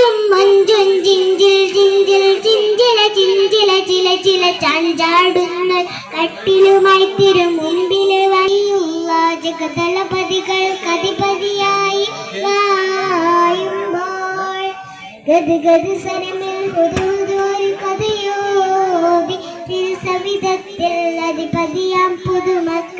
കണ്ണെഞ്ചും മഞ്ചും ജിഞ്ചിൽ ജിഞ്ചിൽ chinchilla chinchilla ചില ചില ചാഞ്ചാടുന്ന കട്ടിലുമായി തിരു മുമ്പിൽ വയ്യുള്ള ജഗതലപതികൾ കതിപതിയായി വായുമ്പോൾ ഗത് ഗത് സരമിൽ പുതുതൊരു കഥയോതി തിരുസവിധത്തിൽ അധിപതിയാം പുതുമക്കഥ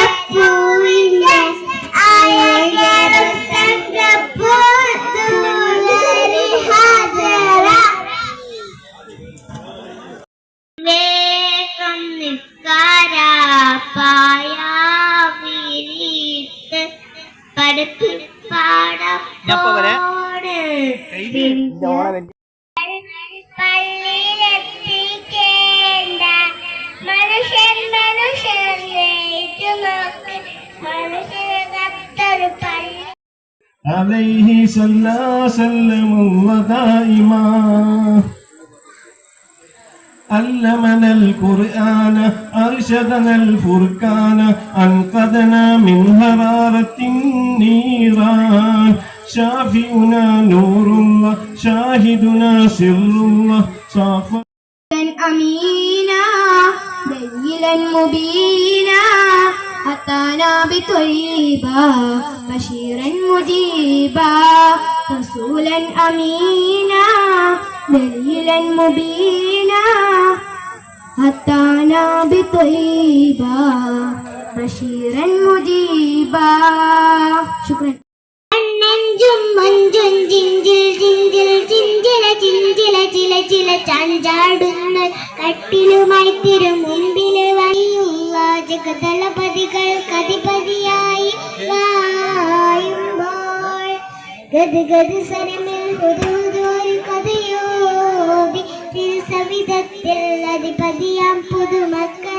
ആദരപ്പൂവിന്റെ അയകരും തങ്കപ്പൂ തൂലരി ഹാജര വേഗം നിസ്കാര പായാവിരിത്ത് പടുത്തു عليه صلى سلم الله دائما علمنا القرآن أرشدنا الفرقان أنقذنا من هرارة النيران شافئنا نور الله شاهدنا سر الله صاف أمينا دليلا مبينا أتانا بطيبا بشيرا مجيبا رسولا أمينا دليلا مبينا أتانا بطيبا بشيرا مجيبا شكرا ചില ചില ചാഞ്ചാടുന്ന കട്ടിലുമായി തിരു മുമ്പിൽ വയ്യുള്ള ജഗതലപതികൾ കതിപതിയായി വായുമ്പോൾ ഗത് ഗത് സരമിൽ പുതുതൊരു കഥയോതി തിരുസവിധത്തിൽ അധിപതിയാം പുതുമക്കൾ.